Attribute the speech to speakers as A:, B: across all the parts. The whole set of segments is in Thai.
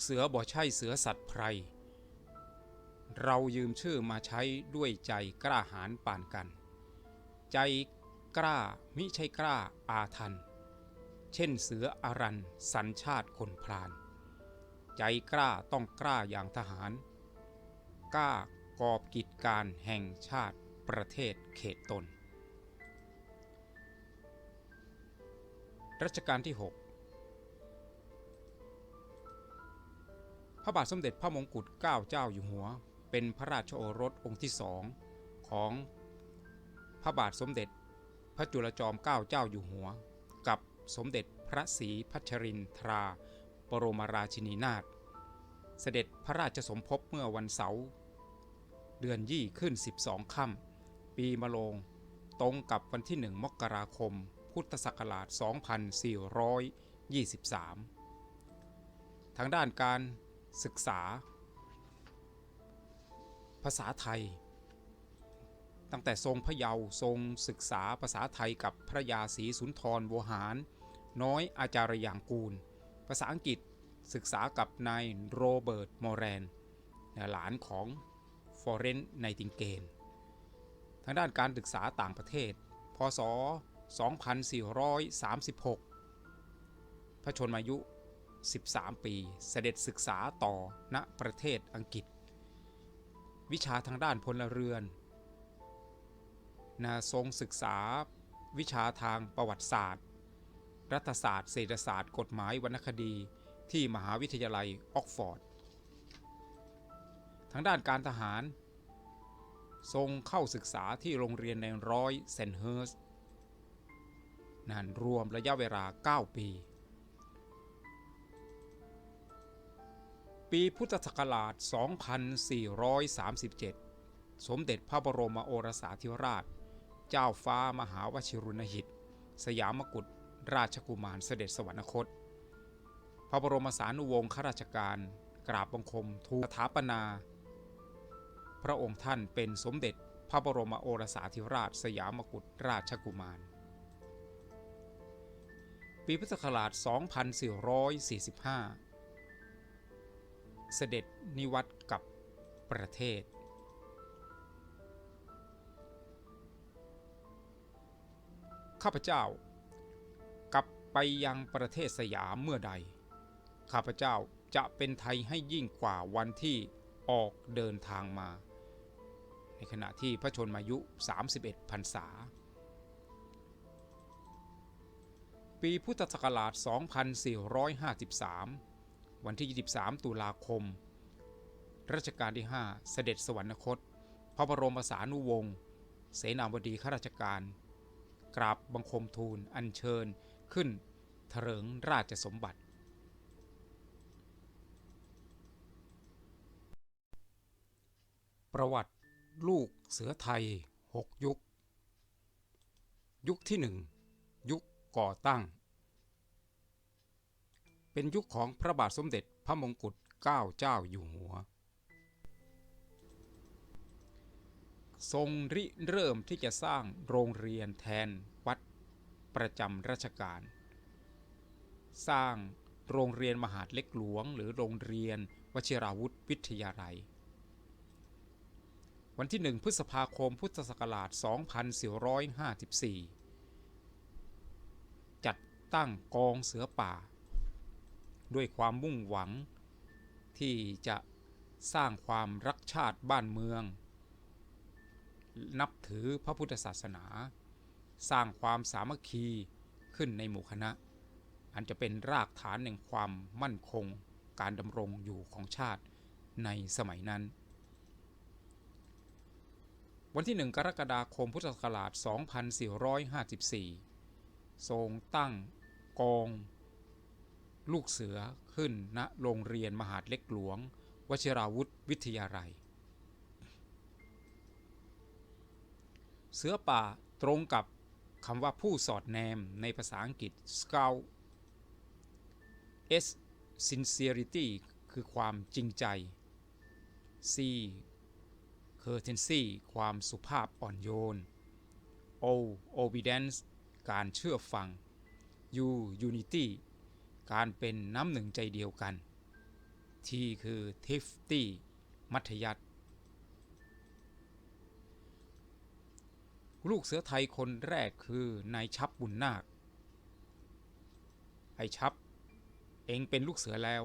A: กเสือบ่ใช่เสือสัตว์ไพร เรายืมชื่อมาใช้ด้วยใจกล้าหาญป่านกัน ใจกล้ามิใช่กล้าอาทัน เช่นเสืออารันสัญชาติคนพราน ใจกล้าต้องกล้าอย่างทหาร กล้ากอบกิจการแห่งชาติประเทศเขตตน รัชกาลที่ 6 พระบาทสมเด็จพระมงกุฎเกล้าเจ้าอยู่หัว เป็นพระราชโอรสองค์ที่สองของพระบาทสมเด็จ พระจุลจอมเกล้าเจ้าอยู่หัว กับสมเด็จพระศรีพัชรินทราบรมราชินีนาถเสด็จพระราชสมภพเมื่อวันเสาร์เดือนยี่ขึ้น 12 ค่ำ ปีมะโรงตรงกับวันที่ 1 มกราคม พุทธศักราช 2423 ทางด้านการ ศึกษา ภาษาไทย ตั้งแต่ทรงพระเยาว์ทรงศึกษาภาษาไทยกับพระยาศรีสุนทรโวหาร น้อยอาจารย์ยางกูล ภาษาอังกฤษศึกษากับนายโรเบิร์ตมอร์แรนหลานของฟอเรนไนติงเกนทางด้านการศึกษาต่างประเทศ พศ 2436 พระชนมายุ 13 ปี เสด็จศึกษาต่อณประเทศอังกฤษ วิชาทางด้านพลเรือนนาทรงศึกษาวิชาทางประวัติศาสตร์ รัฐศาสตร์ เศรษฐศาสตร์ กฎหมายวรรณคดีที่มหาวิทยาลัยออกฟอร์ด ทางด้านการทหาร ทรงเข้าศึกษาที่โรงเรียนในร้อยเซนเฮิร์สนานรวมระยะเวลา 9 ปี ปีพุทธศักราช 2437 สมเด็จพระบรมโอรสาธิราช เจ้าฟ้ามหาวชิรุณหิต สยามกุฎราชกุมารเสด็จสวรรคต พระบรมสานุวงศ์ข้าราชการ กราบบังคมทูลสถาปนา พระองค์ท่านเป็นสมเด็จพระบรมโอรสาธิราช สยามกุฎราชกุมาร ปีพุทธศักราช 2445 เสด็จนิวัตกับประเทศ ข้าพเจ้ากลับไปยังประเทศสยามเมื่อใด ข้าพเจ้าจะเป็นไทยให้ยิ่งกว่าวันที่ออกเดินทางมา ในขณะที่พระชนมายุ 31พรรษา ปีพุทธศักราช 2453 วันที่ 23 ตุลาคม รัชกาลที่ 5 เสด็จสวรรคต พระบรมสานุวงศ์ เสนาบดีข้าราชการ กราบบังคมทูล อัญเชิญขึ้นเถริงราชสมบัติ ประวัติลูกเสือไทย 6 ยุค ยุคที่ 1 ยุคก่อตั้ง เป็นยุคของพระบาทสมเด็จพระมงกุฎเกล้าเจ้าอยู่หัว ทรงริเริ่มที่จะสร้างโรงเรียนแทนวัดประจำราชการ สร้างโรงเรียนมหาดเล็กหลวง หรือโรงเรียนวชิราวุธวิทยาลัย วันที่ 1 พฤษภาคมพุทธศักราช 2454 จัดตั้งกองเสือป่า ด้วยความมุ่งหวัง ที่จะสร้างความรักชาติบ้านเมือง นับถือพระพุทธศาสนา สร้างความสามัคคีขึ้นในหมู่คณะ อันจะเป็นรากฐานแห่งความมั่นคงการดำรงอยู่ของชาติในสมัยนั้น วันที่ 1 กรกฎาคมพุทธศักราช 2454 ทรงตั้งกอง ลูกเสือขึ้นณโรงเรียนมหาดเล็กหลวง วชิราวุธวิทยาลัย เสือป่าตรงกับคำว่าผู้สอดแนมในภาษาอังกฤษ scout S sincerity คือความจริงใจ C courtesy ความสุภาพอ่อนโยน O obedience การเชื่อฟัง U unity การเป็นน้ำหนึ่งใจเดียวกัน T คือทิฟตี้มัธยัติลูกเสือไทยคนแรกคือนายชับบุญนาค ไอชับ เองเป็นลูกเสือแล้ว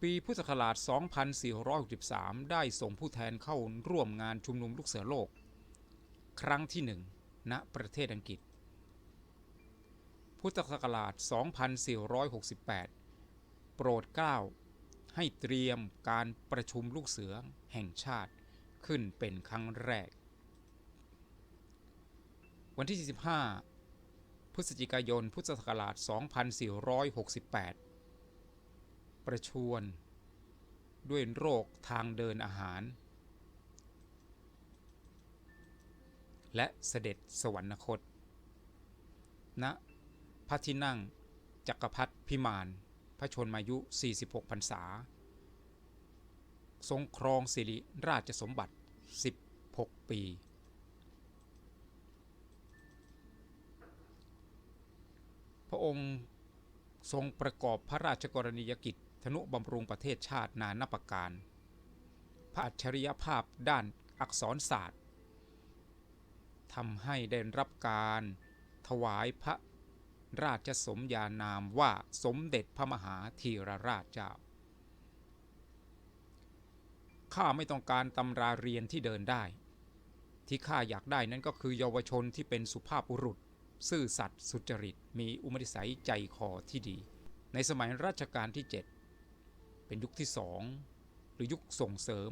A: ปีพุทธศักราช 2463 ได้ส่งผู้แทนเข้าร่วมงานชุมนุมลูกเสือโลก ครั้งที่หนึ่ง ณประเทศอังกฤษ พุทธศักราช 2468 โปรดเกล้าให้เตรียมการประชุมลูกเสือแห่งชาติขึ้นเป็นครั้งแรก วันที่25พฤศจิกายน พุทธศักราช 2468 ประชวรด้วยโรคทางเดินอาหาร และเสด็จสวรรคตณพระที่นั่งจักรพรรดิพิมาน พระชนมายุ 46พรรษา ทรงครองสิริราชสมบัติ 16 ปี พระองค์ทรงประกอบพระราชกรณียกิจธนุบำรุงประเทศชาตินานับประการ พระอัจฉริยภาพด้านอักษรศาสตร์ ทำให้ได้รับการ ถวายพระราชสมญานามว่าสมเด็จพระมหาธีรราชเจ้า ข้าไม่ต้องการตำราเรียนที่เดินได้ ที่ข้าอยากได้นั้นก็คือเยาวชนที่เป็นสุภาพบุรุษ ซื่อสัตย์สุจริต มีอุมนิสัยใจคอที่ดี ในสมัยรัชกาลที่ 7 เป็นยุคที่สองหรือยุคส่งเสริม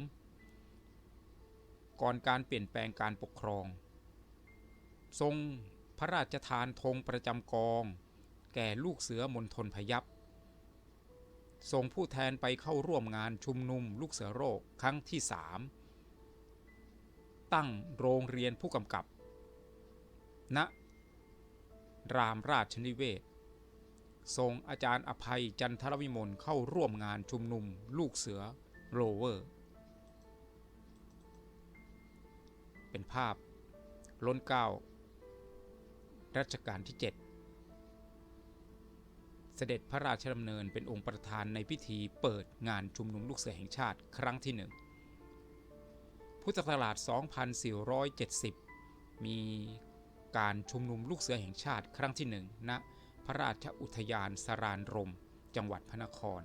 A: ก่อนการเปลี่ยนแปลงการปกครอง ทรงพระราชทานธงประจำกอง แก่ลูกเสือมณฑลพยัพส่งผู้แทนไปเข้าร่วมงานชุมนุมลูกเสือโรคครั้งที่สามตั้งโรงเรียนผู้กำกับ ณ รามราชนิเวศทรงอาจารย์อภัยจันทรวิมลเข้าร่วมงานชุมนุมลูกเสือโรเวอร์ เป็นภาพล้นเกล้า รัชกาลที่ 7 เสด็จพระราชดำเนินเป็นองค์ประธานในพิธีเปิดงานชุมนุมลูกเสือแห่งชาติครั้งที่หนึ่งพุทธศักราช 2470 มีการชุมนุมลูกเสือแห่งชาติครั้งที่หนึ่งณพระราชอุทยานสรานรม จังหวัดพระนคร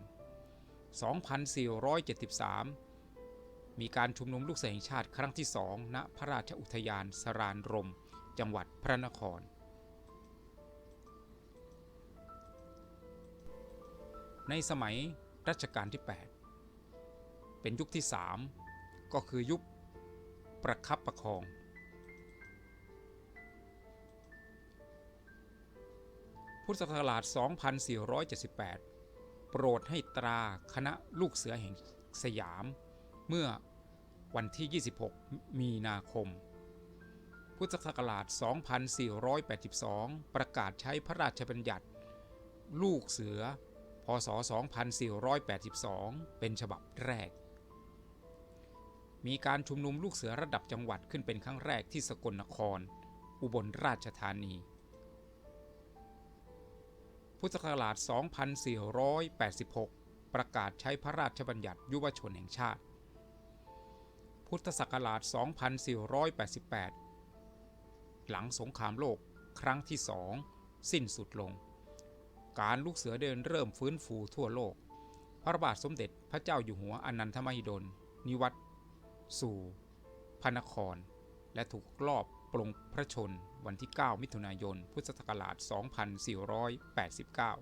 A: 2473มีการชุมนุมลูกเสือแห่งชาติครั้งที่สองณพระราชอุทยานสรานรม จังหวัดพระนคร ในสมัยรัชกาลที่ 8 เป็นยุคที่ 3 ก็คือยุคประคับประคอง พุทธศักราช 2478 โปรดให้ตราคณะลูกเสือแห่งสยาม เมื่อวันที่ 26 มีนาคม พุทธศักราช 2482 ประกาศใช้พระราชบัญญัติ ลูกเสือ ศ 2482 เป็นฉบับแรก มีการชุมนุมลูกเสือระดับจังหวัดขึ้นเป็นครั้งแรกที่สกลนคร อุบลราชธานี พุทธศักราช 2486 ประกาศใช้พระราชบัญญัติยุวชนแห่งชาติ พุทธศักราช 2488 หลังสงครามโลกครั้งที่สองสิ้นสุดลง การลูกเสือเดินเริ่มฟื้นฟูทั่วโลก พระบาทสมเด็จพระเจ้าอยู่หัวอนันทมหิดล นิวัตสู่พระนคร และถูกลอบปลงพระชนวันที่ 9 มิถุนายน พุทธศักราช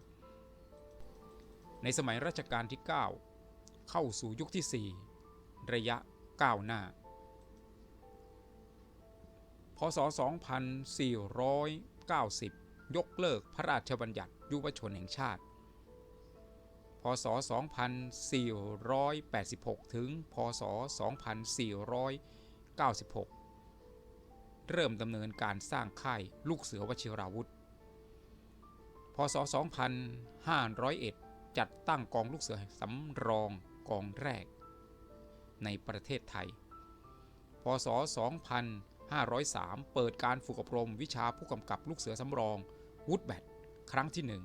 A: 2489 ในสมัยรัชกาลที่ 9 เข้าสู่ยุคที่ 4 ระยะก้าวหน้า พศ 2490 ยกเลิกพระราชบัญญัติยุวชนแห่งชาติ พศ 2486 ถึง พศ 2496 เริ่มดำเนินการสร้างค่ายลูกเสือวชิราวุธ พศ 2501 จัดตั้งกองลูกเสือสำรองกองแรก ในประเทศไทย พศ 2503เปิดการฝึกอบรมวิชาผู้กำกับลูกเสือสำรอง วูดแบตครั้งที่หนึ่ง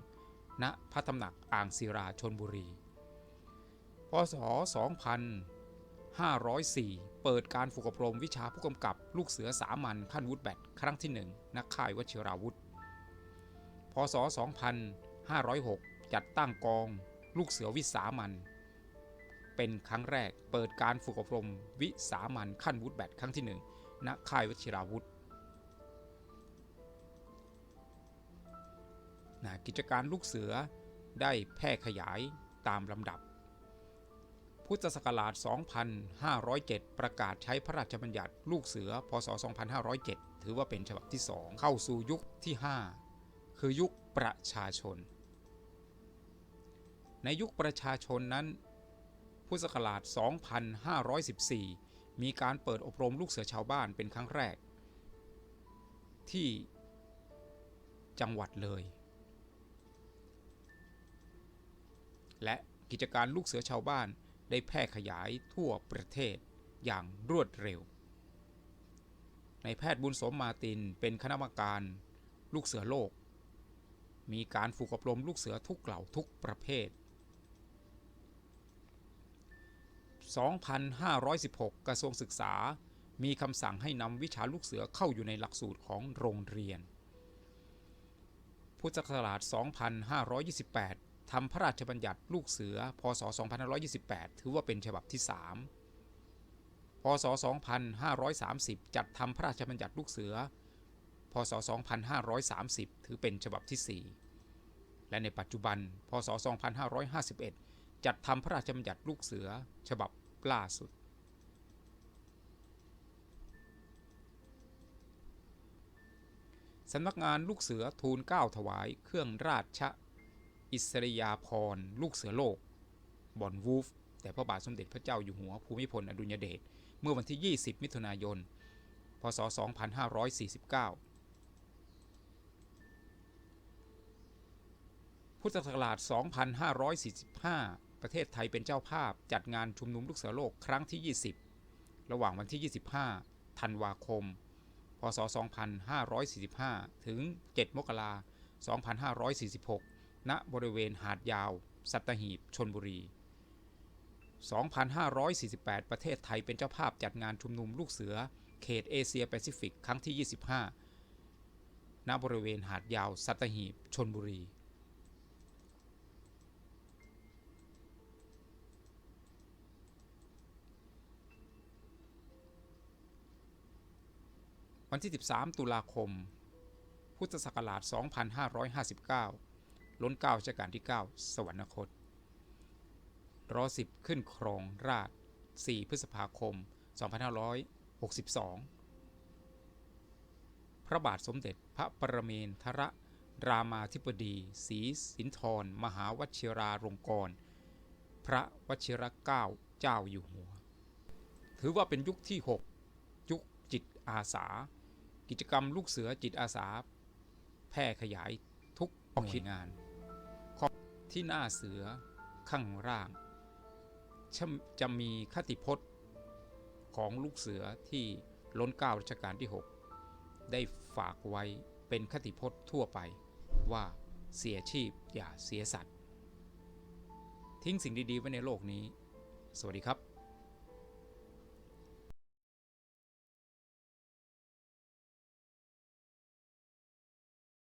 A: ณพระตำหนักอ่างศิราชนบุรี พศ 2504 เปิดการฝึกอบรมวิชาผู้กำกับลูกเสือสามัญขั้นวุฒิแบตครั้งที่หนึ่งณค่ายวชิราวุธ พศ 2506 จัดตั้งกองลูกเสือวิสามันเป็นครั้งแรกเปิดการฝึกอบรมวิสามันขั้นวุฒิแบตครั้งที่หนึ่งณค่ายวชิราวุธ นะกิจการลูกเสือได้แพร่ขยายตามลำดับ พุทธศักราช 2507 ประกาศใช้พระราชบัญญัติลูกเสือ พศ 2507 ถือว่าเป็นฉบับที่ 2 เข้าสู่ยุคที่ 5 คือยุคประชาชน ในยุคประชาชนนั้น พุทธศักราช 2514 มีการเปิดอบรมลูกเสือชาวบ้านเป็นครั้งแรก ที่จังหวัดเลย และกิจการลูกเสือชาวบ้านได้แพร่ขยายทั่วประเทศอย่างรวดเร็ว ในแพทย์บุญสมมาตินเป็นคณะกรรมการลูกเสือโลก มีการฝึกอบรมลูกเสือทุกเหล่าทุกประเภท 2,516 กระทรวงศึกษา มีคำสั่งให้นำวิชาลูกเสือเข้าอยู่ในหลักสูตรของโรงเรียน พุทธศักราช 2528 ทำพระราชบัญญัติลูกเสือ พศ 2528 ถือว่าเป็นฉบับที่ 3 พศ 2530 จัดทำพระราชบัญญัติลูกเสือ พศ 2530 ถือเป็นฉบับที่ 4 และในปัจจุบัน พศ 2551 จัดทำพระราชบัญญัติลูกเสือ ฉบับล่าสุด สำนักงานลูกเสือทูลเก้าถวายเครื่องราช อิสริยาภรณ์ลูกเสือโลก บอนวูฟ แต่พระบาทสมเด็จพระเจ้าอยู่หัวภูมิพลอดุลยเดชเมื่อวันที่ 20 มิถุนายน พศ 2549 พุทธศักราช 2545 ประเทศไทยเป็นเจ้าภาพจัดงานชุมนุมลูกเสือโลกครั้งที่ 20 ระหว่างวันที่ 25 ธันวาคม พศ 2545 ถึง 7 มกราคม 2546 ณบริเวณหาดยาว สัตหีบชนบุรี 2548 ประเทศไทยเป็นเจ้าภาพจัดงานชุมนุมลูกเสือ เขตเอเชียแปซิฟิกครั้งที่ 25 ณ บริเวณหาดยาว สัตหีบชนบุรี วันที่ 13 ตุลาคม พุทธศักราช 2559 ล้นเก้ารัชกาลที่ 9 สวรรคตรอสิบขึ้นครองราช 4 พฤษภาคม 2562 พระบาทสมเด็จพระประเมนทรรามาธิบดีศรีสินธรมหาวชิราลงกรณพระวชิรเกล้าเจ้าอยู่หัว ถือว่าเป็นยุคที่ 6 ยุคจิตอาสา กิจกรรมลูกเสือจิตอาสา แพร่ขยายทุกหน่วยงาน ที่หน้าเสือข้างล่างจะจะมีคติพจน์ของลูกเสือที่ล้นเกล้ารัชกาลที่ 6 ได้ฝากไว้เป็นคติพจน์ทั่วไปว่าเสียชีพอย่าเสียสัตว์ ทิ้งสิ่งดีๆไว้ในโลกนี้ สวัสดีครับ